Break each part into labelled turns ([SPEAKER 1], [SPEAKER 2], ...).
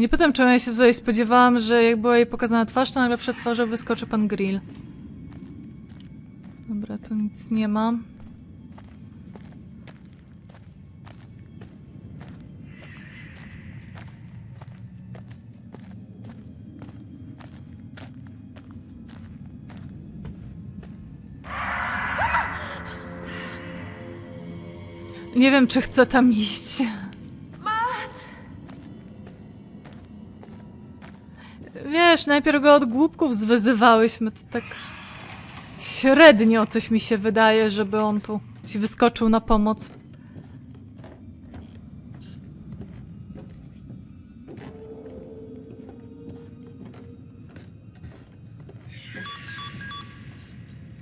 [SPEAKER 1] Nie pytam, czemu ja się tutaj spodziewałam, że jak była jej pokazana twarz, to nagle przed twarzą wyskoczy pan Grill. Dobra, tu nic nie ma. Nie wiem, czy chcę tam iść. Wiesz, najpierw go od głupków zwyzywałyśmy, to tak średnio coś mi się wydaje, żeby on tu ci wyskoczył na pomoc.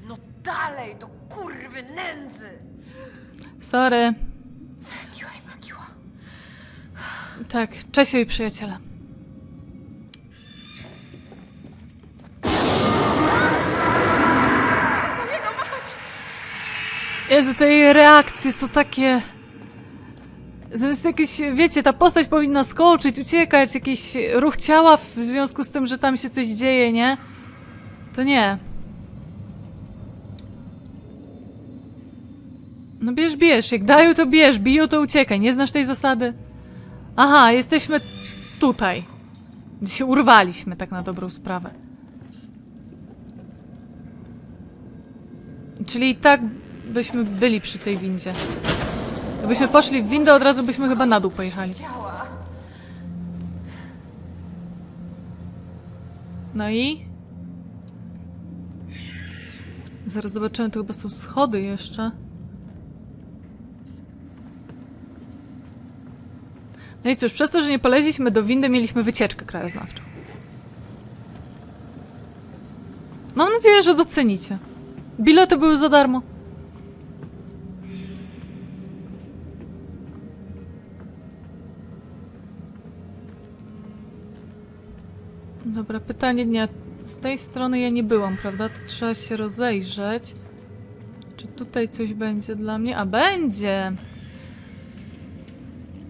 [SPEAKER 2] No dalej, do kurwy nędzy!
[SPEAKER 1] Sorry.
[SPEAKER 2] Zagiła i magiła.
[SPEAKER 1] Tak, Czesio i przyjaciele. Jezu, te jej reakcje są takie... Zamiast jakieś, wiecie, ta postać powinna skoczyć, uciekać, jakiś ruch ciała w związku z tym, że tam się coś dzieje, nie? To nie. No bierz, bierz. Jak dają, to bierz. Biją, to uciekaj. Nie znasz tej zasady? Aha, jesteśmy tutaj. Gdzie się urwaliśmy, tak na dobrą sprawę. Czyli tak byśmy byli przy tej windzie. Gdybyśmy poszli w windę, od razu byśmy chyba na dół pojechali. No i? Zaraz zobaczymy, tu chyba są schody jeszcze. No i cóż, przez to, że nie poleźliśmy do windy, mieliśmy wycieczkę krajoznawczą. Mam nadzieję, że docenicie. Bilety były za darmo. Dobra, pytanie dnia. Z tej strony ja nie byłam, prawda? To trzeba się rozejrzeć. Czy tutaj coś będzie dla mnie? A będzie!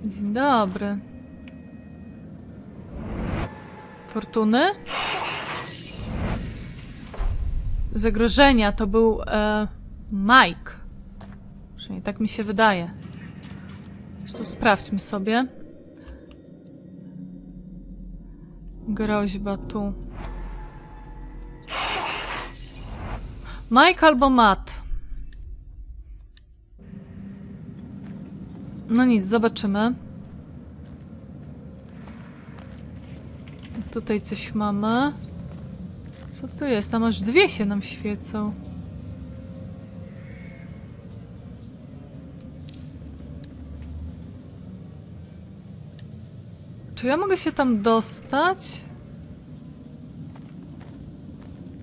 [SPEAKER 1] Dzień dobry. Fortuny? Zagrożenia to był e, Mike. Przynajmniej tak mi się wydaje. Zresztą sprawdźmy sobie. Groźba tu. Mike albo Matt. No nic, zobaczymy. Tutaj coś mamy. Co tu jest? Tam aż dwie się nam świecą. Czy ja mogę się tam dostać?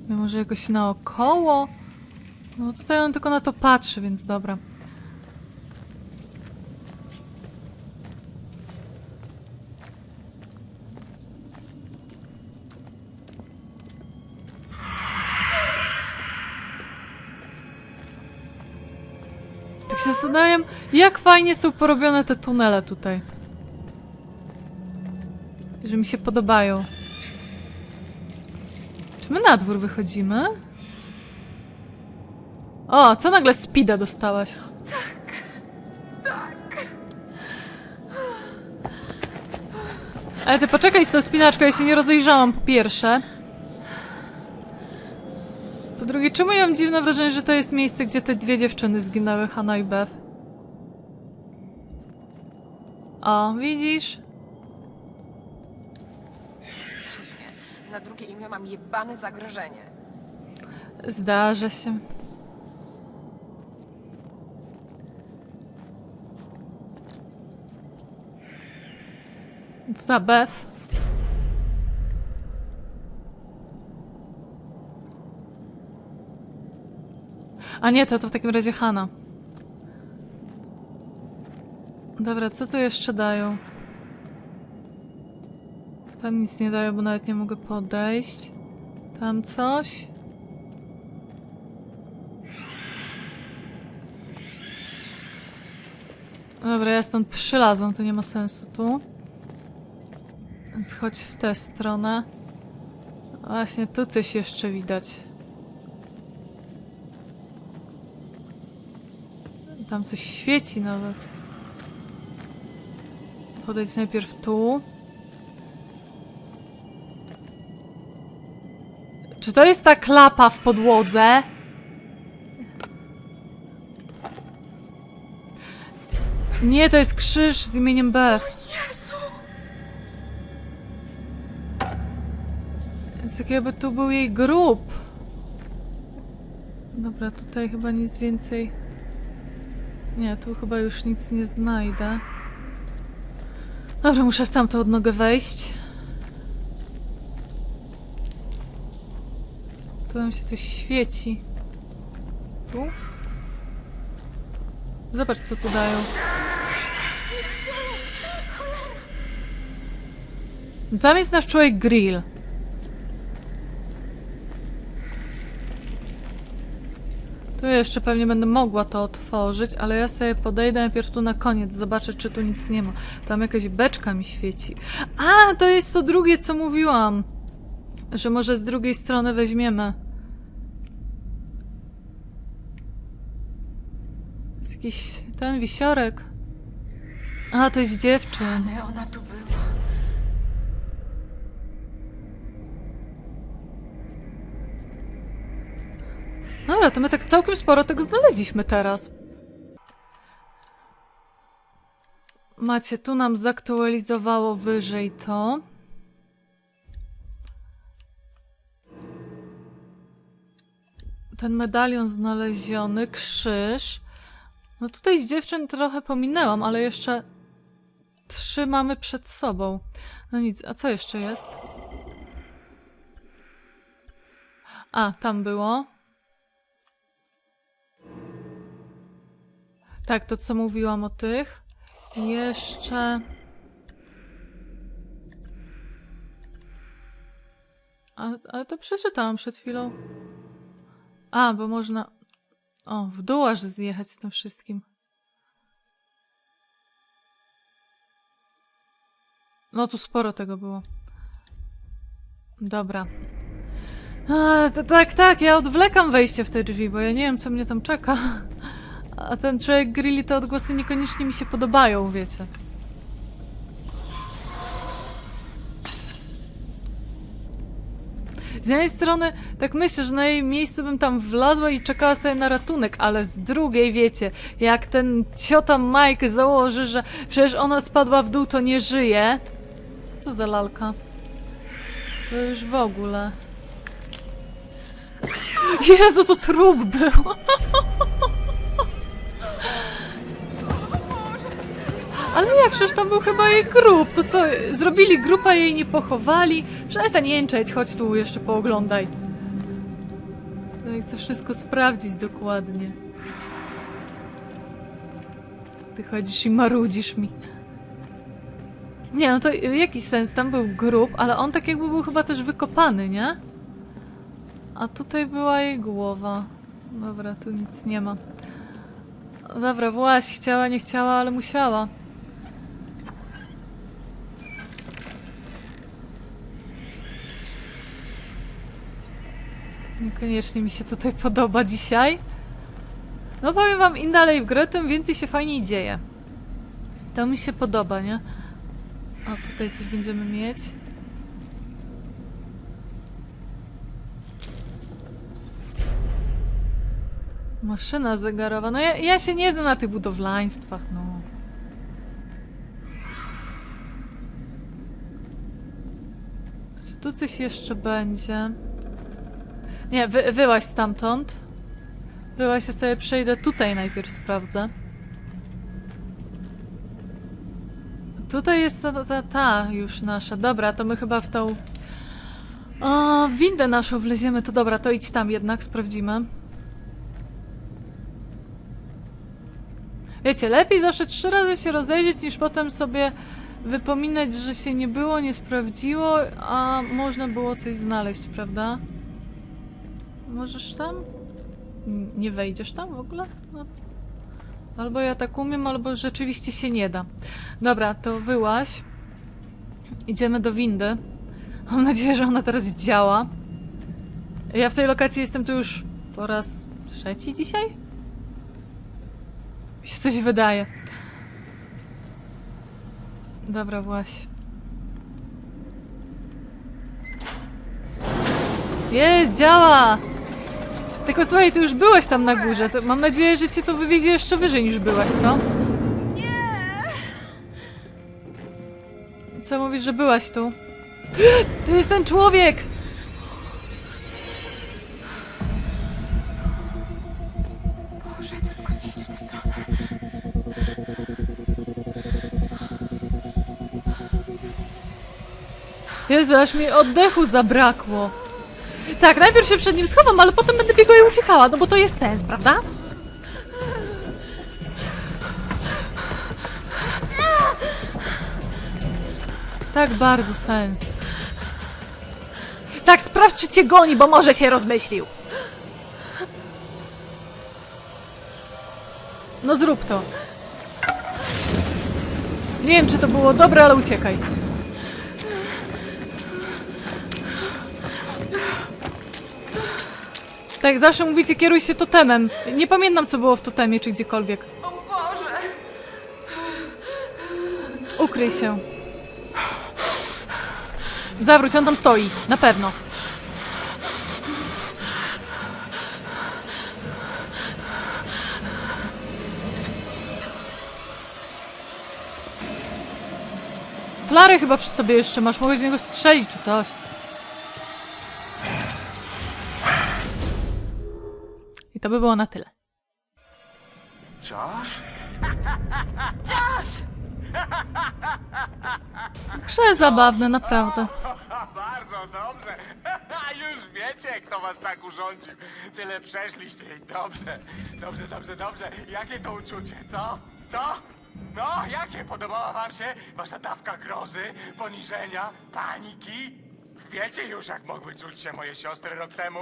[SPEAKER 1] Może jakoś naokoło? No tutaj on tylko na to patrzy, więc dobra. Tak się zastanawiam, jak fajnie są porobione te tunele tutaj. Że mi się podobają. Czy my na dwór wychodzimy? O, co nagle speeda dostałaś? Ale ty poczekaj z tą spinaczką, ja się nie rozejrzałam po pierwsze. Po drugie, czemu ja mam dziwne wrażenie, że to jest miejsce, gdzie te dwie dziewczyny zginęły, Hanna i Beth? O, widzisz?
[SPEAKER 2] Na drugie imię mam jebane zagrożenie.
[SPEAKER 1] Zdarza się. Co ta Beth? A nie, to to w takim razie Hanna. Dobra, co tu jeszcze dają? Tam nic nie dają, bo nawet nie mogę podejść. Tam coś? Dobra, ja stąd przylazłam, to nie ma sensu tu. Więc chodź w tę stronę. Właśnie tu coś jeszcze widać. Tam coś świeci nawet. Podejdź najpierw tu. To jest ta klapa w podłodze? Nie, to jest krzyż z imieniem Beth. Tak jakby tu był jej grób. Dobra, tutaj chyba nic więcej. Nie, tu chyba już nic nie znajdę. Dobra, muszę w tamtą odnogę wejść. Tu nam się coś świeci. Tu? Zobacz, co tu dają. No Tam jest nasz człowiek grill. Tu jeszcze pewnie będę mogła to otworzyć, ale ja sobie podejdę najpierw tu na koniec, zobaczę, czy tu nic nie ma. Tam jakaś beczka mi świeci. A, to jest to drugie, co mówiłam. Że może z drugiej strony weźmiemy. Jest jakiś ten wisiorek. A, to jest dziewczyn.
[SPEAKER 2] Ale ona tu była.
[SPEAKER 1] Dobra, to my tak całkiem sporo tego znaleźliśmy teraz. Macie, tu nam zaktualizowało wyżej to. Ten medalion znaleziony, krzyż. No tutaj z dziewczyn trochę pominęłam, ale jeszcze trzy mamy przed sobą. No nic, a co jeszcze jest? A, tam było. Tak, to co mówiłam o tych. Jeszcze. A, ale to przeczytałam przed chwilą. A, bo można. O, w dół aż zjechać z tym wszystkim. No tu sporo tego było. Dobra. A, tak, tak, ja odwlekam wejście w te drzwi, bo ja nie wiem, co mnie tam czeka. A ten człowiek grilli, te odgłosy niekoniecznie mi się podobają, wiecie. Z jednej strony, tak myślę, że na jej miejscu bym tam wlazła i czekała sobie na ratunek, ale z drugiej, wiecie, jak ten ciota Mike założy, że przecież ona spadła w dół, to nie żyje. Co to za lalka? To już w ogóle. Jezu, to trup był! Ale nie, przecież tam był chyba jej grób. To co, zrobili grupa jej nie pochowali? Przestań jęczeć, chodź tu jeszcze pooglądaj. No i chcę wszystko sprawdzić dokładnie. Ty chodzisz i marudzisz mi. Nie, no to jaki sens? Tam był grób, ale on tak jakby był chyba też wykopany, nie? A tutaj była jej głowa. Dobra, tu nic nie ma. Dobra, właś, chciała, nie chciała, ale musiała. Niekoniecznie mi się tutaj podoba dzisiaj. No powiem wam, im dalej w grę, tym więcej się fajniej dzieje. To mi się podoba, nie? O, tutaj coś będziemy mieć. Maszyna zegarowa. No ja, ja się nie znam na tych budowlaństwach, no. Czy tu coś jeszcze będzie? Nie, wy, wyłaź stamtąd. Wyłaź, ja sobie przejdę tutaj najpierw sprawdzę. Tutaj jest ta, ta, ta już nasza. Dobra, to my chyba w tą... O, windę naszą wleziemy, to dobra, to idź tam jednak, sprawdzimy. Wiecie, lepiej zawsze trzy razy się rozejrzeć, niż potem sobie wypominać, że się nie było, nie sprawdziło, a można było coś znaleźć, prawda? Możesz tam? Nie wejdziesz tam w ogóle? No. Albo ja tak umiem, albo rzeczywiście się nie da. Dobra, to wyłaś. Idziemy do windy. Mam nadzieję, że ona teraz działa. Ja w tej lokacji jestem tu już po raz trzeci dzisiaj? Mi się coś wydaje. Dobra, właśnie. Jest, działa! Tylko słuchaj, ty już byłaś tam na górze. To mam nadzieję, że cię to wywiezie jeszcze wyżej niż byłaś, co? Co mówisz, że byłaś tu? To jest ten człowiek!
[SPEAKER 2] Boże, tylko nie idź w tę stronę.
[SPEAKER 1] Jezu, aż mi oddechu zabrakło. Tak, najpierw się przed nim schowam, ale potem będę biegła i uciekała, no bo to jest sens, prawda? Tak bardzo sens. Tak, sprawdź, czy cię goni, bo może się rozmyślił. No zrób to. Nie wiem, czy to było dobre, ale uciekaj. Tak, zawsze mówicie, kieruj się totemem. Nie pamiętam, co było w totemie, czy gdziekolwiek.
[SPEAKER 2] O Boże!
[SPEAKER 1] Ukryj się. Zawróć, on tam stoi. Na pewno. Flarę chyba przy sobie jeszcze masz. Mogłeś z niego strzelić czy coś. I to by było na tyle.
[SPEAKER 3] Josh?
[SPEAKER 1] Przezabawne, naprawdę.
[SPEAKER 3] Bardzo dobrze. Już wiecie, kto was tak urządził. Tyle przeszliście i dobrze. Dobrze, dobrze, dobrze. Jakie to uczucie, co? Co? No, jakie? Podobała wam się wasza dawka grozy, poniżenia, paniki? Wiecie już, jak mogły czuć się moje siostry rok temu?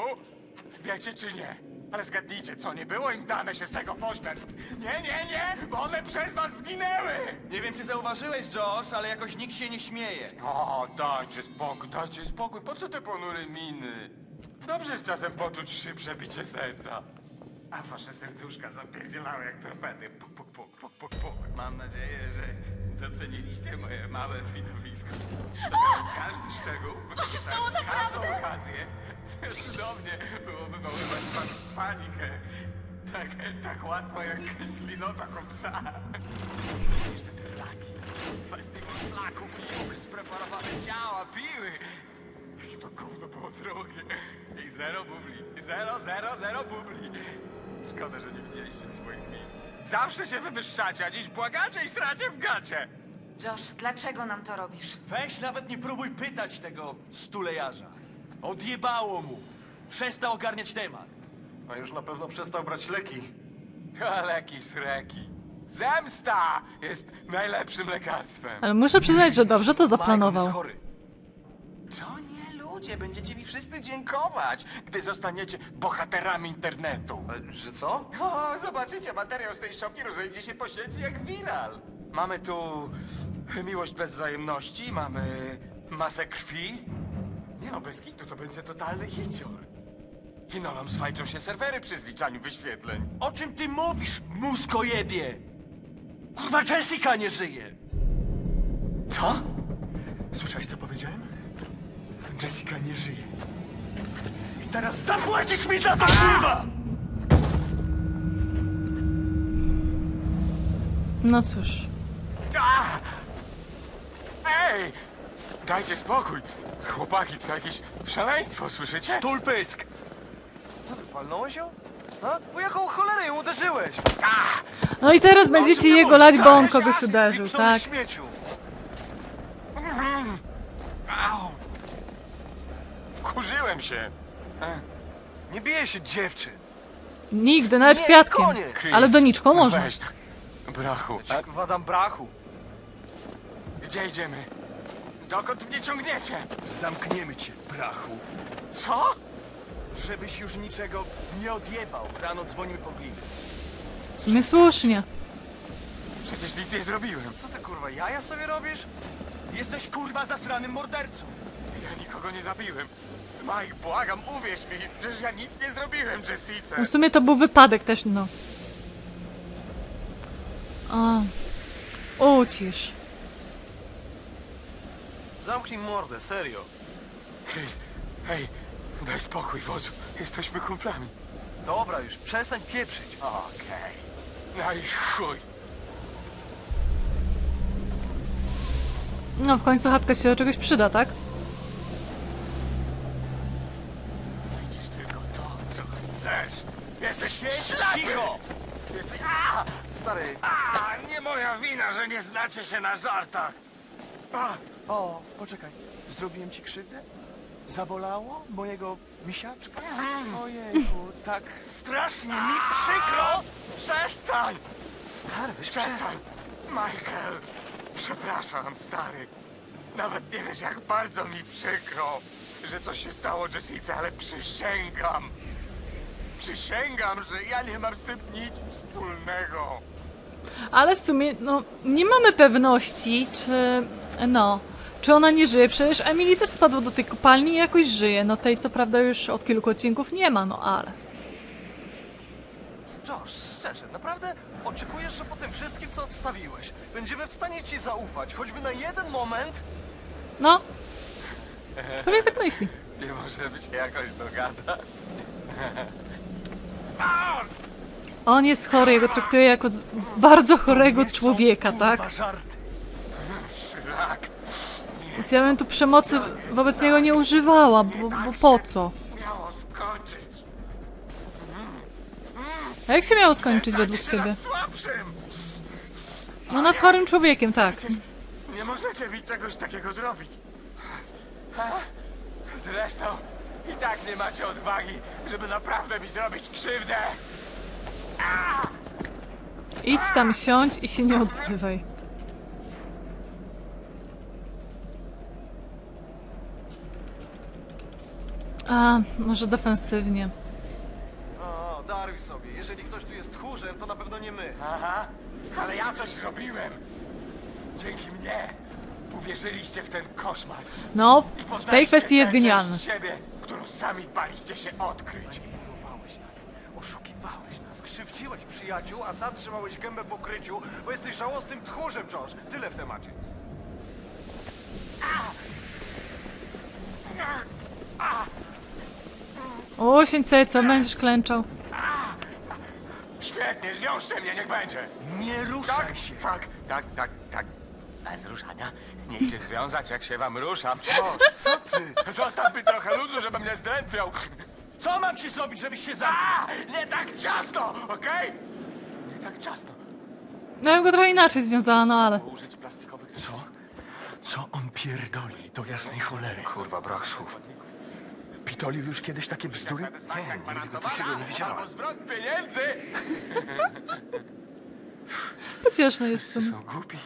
[SPEAKER 3] Wiecie czy nie? Ale zgadnijcie, co, nie było im dane się z tego pośmiać? Nie, nie, nie, bo one przez was zginęły!
[SPEAKER 4] Nie wiem, czy zauważyłeś, Josh, ale jakoś nikt się nie śmieje.
[SPEAKER 3] O, dajcie spokój, dajcie spokój. Po co te ponure miny? Dobrze jest czasem poczuć się przebicie serca. A wasze serduszka zapierdzielały jak torpedy. Puk, puk, puk, puk, puk, puk. Mam nadzieję, że doceniliście moje małe widowisko. Każdy szczegół, wykorzystałem każdą okazję. Cudownie było wywoływać was panikę. Tak, tak łatwo jak ślinota psa. Jeszcze te flaki. Festiwal flaków i już spreparowane ciała, piły. Jakie to gówno było drogie. I zero bubli. Zero, zero, zero bubli. Szkoda, że nie widzieliście swoich min. Zawsze się wywyższacie, a dziś błagacie i sracie w gacie.
[SPEAKER 5] Josh, dlaczego nam to robisz?
[SPEAKER 4] Weź nawet nie próbuj pytać tego stulejarza. Odjebało mu. Przestał ogarniać temat.
[SPEAKER 3] A już na pewno przestał brać leki. Ale jakiś sreki. Zemsta jest najlepszym lekarstwem.
[SPEAKER 1] Ale muszę przyznać, że dobrze to zaplanował.
[SPEAKER 3] chory. To nie ludzie, będziecie mi wszyscy dziękować, gdy zostaniecie bohaterami internetu. że co? O, zobaczycie, materiał z tej szopki rozejdzie się po sieci jak wiral. Mamy tu miłość bez wzajemności, mamy masę krwi. Nie no, bez kitu to będzie totalny hicior. Kinolom swajczą się serwery przy zliczaniu wyświetleń.
[SPEAKER 4] O czym ty mówisz, muskojebie? Kurwa, Jessica nie żyje.
[SPEAKER 3] Co? Słyszałeś, co powiedziałem? Jessica nie żyje.
[SPEAKER 4] I teraz zapłacisz mi za to, kurwa!
[SPEAKER 1] No cóż.
[SPEAKER 3] Ej! Dajcie spokój! Chłopaki, to jakieś szaleństwo, słyszycie?
[SPEAKER 4] Stul pysk!
[SPEAKER 6] Co ty, walnąłeś ją? A? O jaką cholerę ją uderzyłeś?
[SPEAKER 1] No i teraz będziecie jego lać, bo on kogoś uderzył, tak?
[SPEAKER 6] śmieciu.
[SPEAKER 3] Wkurzyłem się. E,
[SPEAKER 6] Nie bije się dziewczyn.
[SPEAKER 1] Nigdy, nawet
[SPEAKER 6] Nie,
[SPEAKER 1] kwiatkiem.
[SPEAKER 6] koniec.
[SPEAKER 1] Ale doniczką można.
[SPEAKER 3] Weź. Brachu, a
[SPEAKER 6] Wadam brachu.
[SPEAKER 3] gdzie idziemy? Dokąd mnie ciągniecie?
[SPEAKER 6] Zamkniemy cię, brachu.
[SPEAKER 3] Co?
[SPEAKER 6] Żebyś już niczego nie odjebał. Rano dzwonimy po gliny.
[SPEAKER 1] W sumie słusznie.
[SPEAKER 3] Przecież nic nie zrobiłem.
[SPEAKER 6] Co ty kurwa, jaja sobie robisz?
[SPEAKER 4] Jesteś kurwa zasranym mordercą.
[SPEAKER 3] Ja nikogo nie zabiłem. Mike, błagam, uwierz mi, przecież ja nic nie zrobiłem Jessice.
[SPEAKER 1] W sumie to był wypadek też, no. O, ucisz.
[SPEAKER 6] Zamknij mordę, serio.
[SPEAKER 3] Chris, hej, daj spokój, wodzu. Jesteśmy kumplami.
[SPEAKER 6] Dobra już, przestań pieprzyć.
[SPEAKER 3] Okej. No i chuj.
[SPEAKER 1] No, w końcu chatka się do czegoś przyda, tak?
[SPEAKER 3] Widzisz tylko to, co chcesz. Jesteś
[SPEAKER 4] Siedź cicho!
[SPEAKER 3] Jesteś... A!
[SPEAKER 6] Stary,
[SPEAKER 3] A! Nie moja wina, że nie znacie się na żartach. A!
[SPEAKER 4] O, poczekaj. Zrobiłem ci krzywdę? Zabolało mojego misiaczka? Ojejku, tak strasznie mi przykro!
[SPEAKER 3] Przestań!
[SPEAKER 6] stary, weź
[SPEAKER 3] Przestań!
[SPEAKER 6] przestań.
[SPEAKER 3] Michael! Przepraszam, stary. Nawet nie wiesz, jak bardzo mi przykro, że coś się stało Jessice, ale przysięgam. Przysięgam, że ja nie mam z tym nic wspólnego.
[SPEAKER 1] Ale w sumie, no, nie mamy pewności, czy. No. Czy ona nie żyje? Przecież Emily też spadła do tej kopalni i jakoś żyje. No tej, co prawda, już od kilku odcinków nie ma, no ale.
[SPEAKER 6] Josh, szczerze, naprawdę oczekujesz, że po tym wszystkim, co odstawiłeś, będziemy w stanie ci zaufać, choćby na jeden moment?
[SPEAKER 1] No. Pewnie tak myśli.
[SPEAKER 3] Nie możemy się jakoś dogadać.
[SPEAKER 1] On jest chory, jego traktuje jako bardzo chorego człowieka, tak? Więc ja bym tu przemocy wobec niego nie używała, bo, bo po co? A jak się miało skończyć według ciebie? No nad chorym człowiekiem, tak.
[SPEAKER 3] Nie możecie mi czegoś takiego zrobić. Zresztą i tak nie macie odwagi, żeby naprawdę mi zrobić krzywdę.
[SPEAKER 1] Idź tam siądź i się nie odzywaj. A, może defensywnie.
[SPEAKER 6] O, daruj sobie, jeżeli ktoś tu jest tchórzem, to na pewno nie my.
[SPEAKER 3] Aha, ale ja coś zrobiłem. Dzięki mnie uwierzyliście w ten koszmar.
[SPEAKER 1] No,
[SPEAKER 3] I
[SPEAKER 1] w tej
[SPEAKER 3] poznaliście
[SPEAKER 1] kwestii jest
[SPEAKER 3] tę część
[SPEAKER 1] genialny.
[SPEAKER 3] siebie, którą sami baliście się odkryć.
[SPEAKER 6] Manipulowałeś nami, oszukiwałeś nas, krzywdziłeś przyjaciół, a sam trzymałeś gębę w ukryciu, bo jesteś żałosnym tchórzem, Josh. Tyle w temacie.
[SPEAKER 1] Usiądź sobie, co będziesz klęczał.
[SPEAKER 3] Świetnie, zwiążcie mnie, niech będzie.
[SPEAKER 6] Nie ruszaj
[SPEAKER 3] Tak,
[SPEAKER 6] się.
[SPEAKER 3] tak, tak, tak, tak. Bez ruszania. Nie idzie związać, jak się wam ruszam.
[SPEAKER 6] Co ty?
[SPEAKER 3] Zostaw mi trochę luzu, żeby mnie zdrętwiał.
[SPEAKER 4] Co mam ci zrobić, żebyś się zamknął?
[SPEAKER 3] A, nie tak ciasno, okej? Nie tak ciasno.
[SPEAKER 1] No, ja bym go trochę inaczej związała, no ale.
[SPEAKER 3] Użyć plastikowych...
[SPEAKER 6] Co? Co on pierdoli do jasnej cholery?
[SPEAKER 3] Kurwa, brak słów.
[SPEAKER 6] Pitolił już kiedyś takie bzdury? Nie, nigdy go takiego nie widziałem.
[SPEAKER 3] Zwrot pieniędzy!
[SPEAKER 1] Pocieszne jest w sumie.
[SPEAKER 3] Są głupi,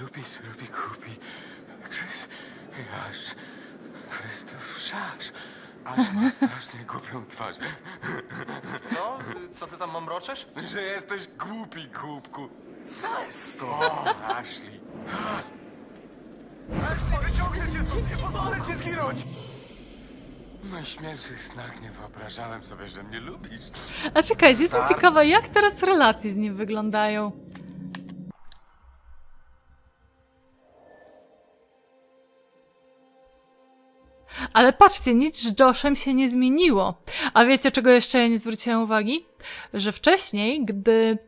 [SPEAKER 3] dupi, zrobi głupi. Krys, aż, Krzysztof, szasz. Aż ma strasznie głupią twarz.
[SPEAKER 6] Co? Co ty tam mamroczesz?
[SPEAKER 3] Że jesteś głupi, głupku.
[SPEAKER 6] Co jest to?
[SPEAKER 3] O, Ashley.
[SPEAKER 6] Ashley, wyciągnę cię stąd, nie pozwolę ci zginąć!
[SPEAKER 3] W najśmielszych snach nie wyobrażałem sobie, że mnie lubisz.
[SPEAKER 1] A czekajcie, jestem ciekawa, jak teraz relacje z nim wyglądają. Ale patrzcie, nic z Joshem się nie zmieniło. A wiecie, czego jeszcze ja nie zwróciłam uwagi? Że wcześniej, gdy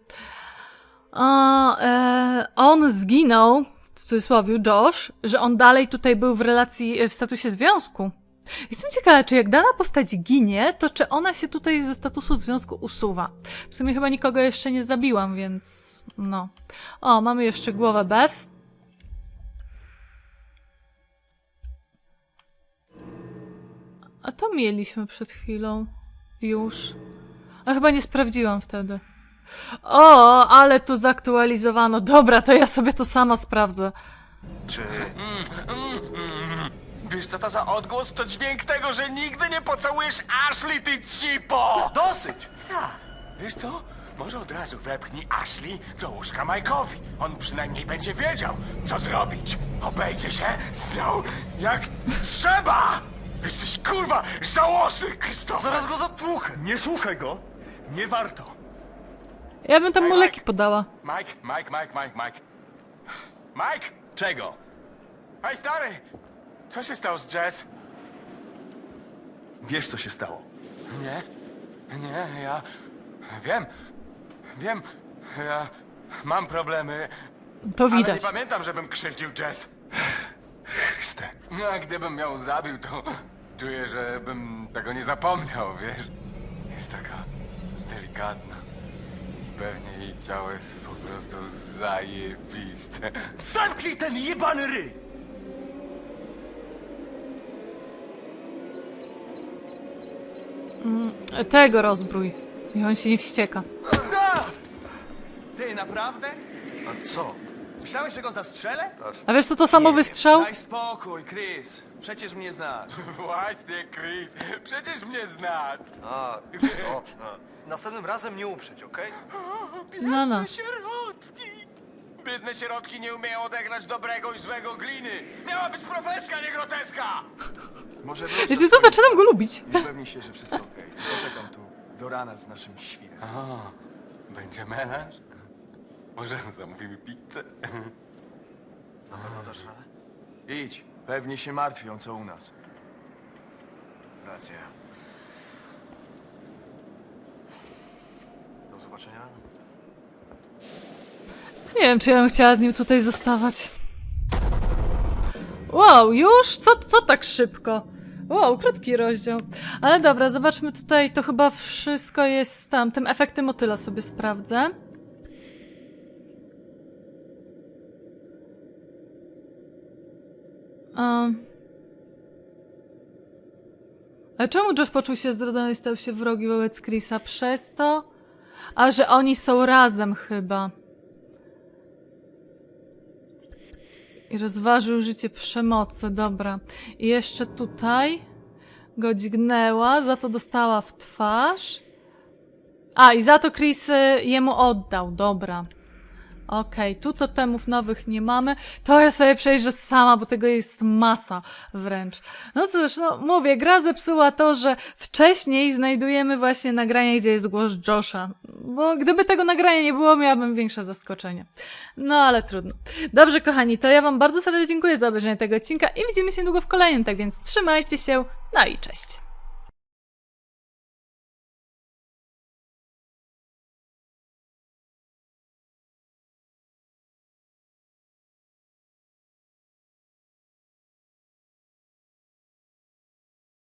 [SPEAKER 1] a, e, on zginął, w cudzysłowie Josh, że on dalej tutaj był w relacji, e, w statusie związku. Jestem ciekawa, czy jak dana postać ginie, to czy ona się tutaj ze statusu związku usuwa. W sumie chyba nikogo jeszcze nie zabiłam, więc no. O, mamy jeszcze głowę Beth. A to mieliśmy przed chwilą. Już. A chyba nie sprawdziłam wtedy. O, ale tu zaktualizowano. Dobra, to ja sobie to sama sprawdzę.
[SPEAKER 6] Czy...
[SPEAKER 3] Wiesz co to za odgłos? To dźwięk tego, że nigdy nie pocałujesz Ashley, ty cipo!
[SPEAKER 6] Dosyć!
[SPEAKER 3] Ja, wiesz co? Może od razu wepchnij Ashley do łóżka Mike'owi. On przynajmniej będzie wiedział, co zrobić. Obejdzie się z nią jak trzeba! Jesteś kurwa żałosny, Krzysztof!
[SPEAKER 6] Zaraz go zatłuchę!
[SPEAKER 4] Nie słuchaj go! Nie warto!
[SPEAKER 1] Ja bym tam mu leki
[SPEAKER 3] Mike.
[SPEAKER 1] podała.
[SPEAKER 3] Mike, Mike, Mike, Mike, Mike. Mike!
[SPEAKER 4] Czego?
[SPEAKER 3] Hej, stary! Co się stało z Jess?
[SPEAKER 4] Wiesz, co się stało.
[SPEAKER 3] Nie, nie, ja wiem, wiem, ja mam problemy,
[SPEAKER 1] To
[SPEAKER 3] ale
[SPEAKER 1] widać.
[SPEAKER 3] nie pamiętam, żebym krzywdził Jess. No, a gdybym ją zabił, to czuję, że bym tego nie zapomniał, wiesz? Jest taka delikatna. Pewnie jej ciało jest po prostu zajebiste.
[SPEAKER 4] Zamknij ten jebany ryj!
[SPEAKER 1] Tego rozbrój. I on się nie wścieka.
[SPEAKER 4] Ty, naprawdę?
[SPEAKER 6] A co?
[SPEAKER 4] Myślałeś, że go zastrzelę?
[SPEAKER 1] A wiesz co to samo wystrzał?
[SPEAKER 4] Daj spokój, Chris. Przecież mnie znasz.
[SPEAKER 3] Właśnie, Chris, przecież mnie znasz.
[SPEAKER 6] A, o, a, następnym razem nie uprzeć, okej?
[SPEAKER 1] No, no.
[SPEAKER 3] Sierotki! Biedne sierotki nie umieją odegrać dobrego i złego gliny. Miała być profeska, nie groteska!
[SPEAKER 4] Może wróć
[SPEAKER 1] Wiecie
[SPEAKER 4] do
[SPEAKER 1] co, zaczynam go lubić.
[SPEAKER 4] Upewnij się, że wszystko okej. Poczekam tu do rana z naszym świrem.
[SPEAKER 3] O, będzie melanż? Może zamówimy pizzę?
[SPEAKER 6] Na pewno dasz radę?
[SPEAKER 4] Idź. Pewnie się martwią, co u nas.
[SPEAKER 6] Racja. Do zobaczenia.
[SPEAKER 1] Nie wiem, czy ja bym chciała z nim tutaj zostawać. Wow, już? Co, co tak szybko? Wow, krótki rozdział. Ale dobra, zobaczmy tutaj, to chyba wszystko jest tam. Tym efektem motyla sobie sprawdzę. Um. Ale czemu Josh poczuł się zdradzony i stał się wrogi wobec Chrisa? Przez to? A, że oni są razem chyba. I rozważył życie przemocy, dobra. I jeszcze tutaj go dźgnęła, za to dostała w twarz. A, i za to Chris y, jemu oddał, dobra. Okej, tu totemów nowych nie mamy. To ja sobie przejrzę sama, bo tego jest masa wręcz. No cóż, no mówię, gra zepsuła to, że wcześniej znajdujemy właśnie nagranie, gdzie jest głos Josha. Bo gdyby tego nagrania nie było, miałabym większe zaskoczenie. No ale trudno. Dobrze, kochani, to ja wam bardzo serdecznie dziękuję za obejrzenie tego odcinka i widzimy się niedługo w kolejnym, tak więc trzymajcie się, no i cześć.